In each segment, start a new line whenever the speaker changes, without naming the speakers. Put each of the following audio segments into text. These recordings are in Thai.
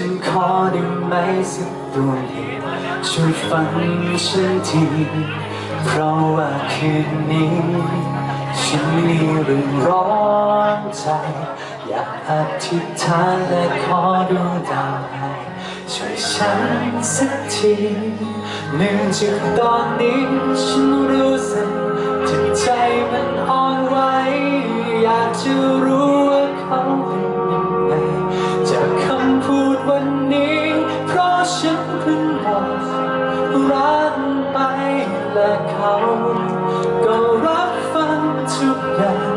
ฉันขอดวงเดียวช่วยฟังฉันที เพราะว่าคืนนี้ ฉันมีเรื่องร้อนใจ อยากอธิษฐานและขอดูดาวให้ช่วยฉันสักทีเนื่องจากตอนนี้ฉัน และเขา ก็รับฟังทุกอย่าง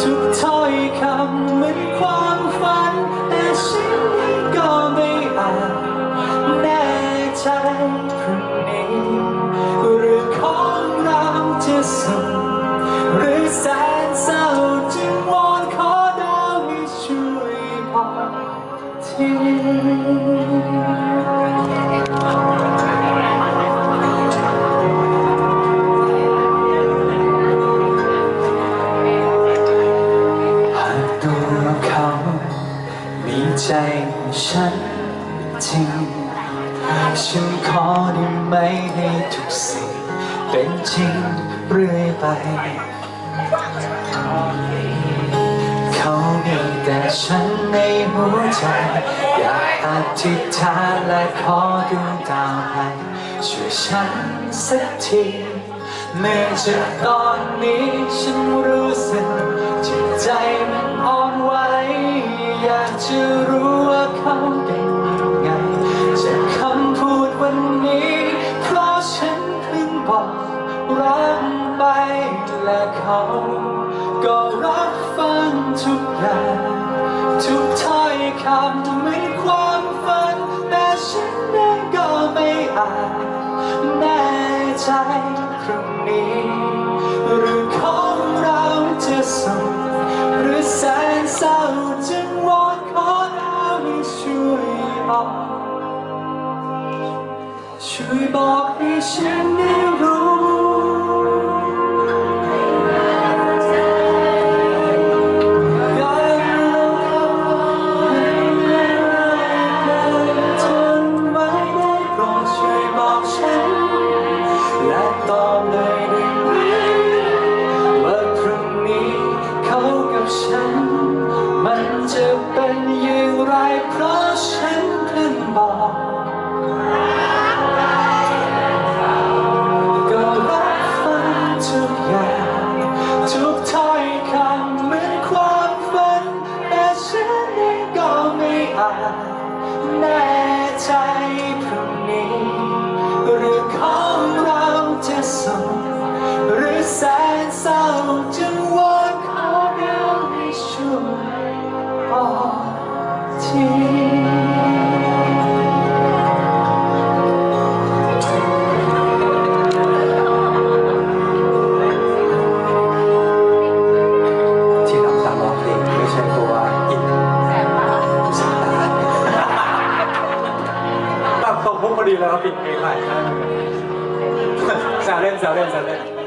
ทุกถ้อยคำเหมือนความฝัน แต่ฉันก็ไม่อาจแน่ใจพรุ่งนี้เรื่อของเราจะสุขหรือแสนเศร้าจึงวอนขอดาวให้ช่วยบอกที ใจฉันจริง ฉันขอได้ไหมให้ทุกสิ่ง เป็นจริงเรื่อยไป เขามีแต่ฉันในหัวใจ อยากอธิษฐานและขอดูดาวให้ช่วยฉันสักทีเมื่อจากตอนนี้ฉันรู้สึกจิตใจมันอ่อนไหว อยากจะรู้ว่าเขาเป็นยังไงจากคำพูดวันนี้ เพราะฉันเพิ่งบอกรักไปและเขาก็รับฟังทุกอย่างทุกถ้อยคำเหมือนความฝัน แต่ฉันเองก็ไม่อาจแน่ใจพรุ่งนี้ บอก ช่วยบอกให้ฉันได้รู้ บอกก็รับฟังทุกอย่างทุกถ้อยคำเหมือนความฝัน แต่ฉันเองก็ไม่อาจแน่ใจพรุ่งนี้เรื่องของเราจะสุขหรือแสนเศร้าจึงวอนขอดาวให้ช่วยบอกที
ที่ พอดีเลยครับปิดเพลงใหม่แซวเล่นแซวเล่นแซวเล่น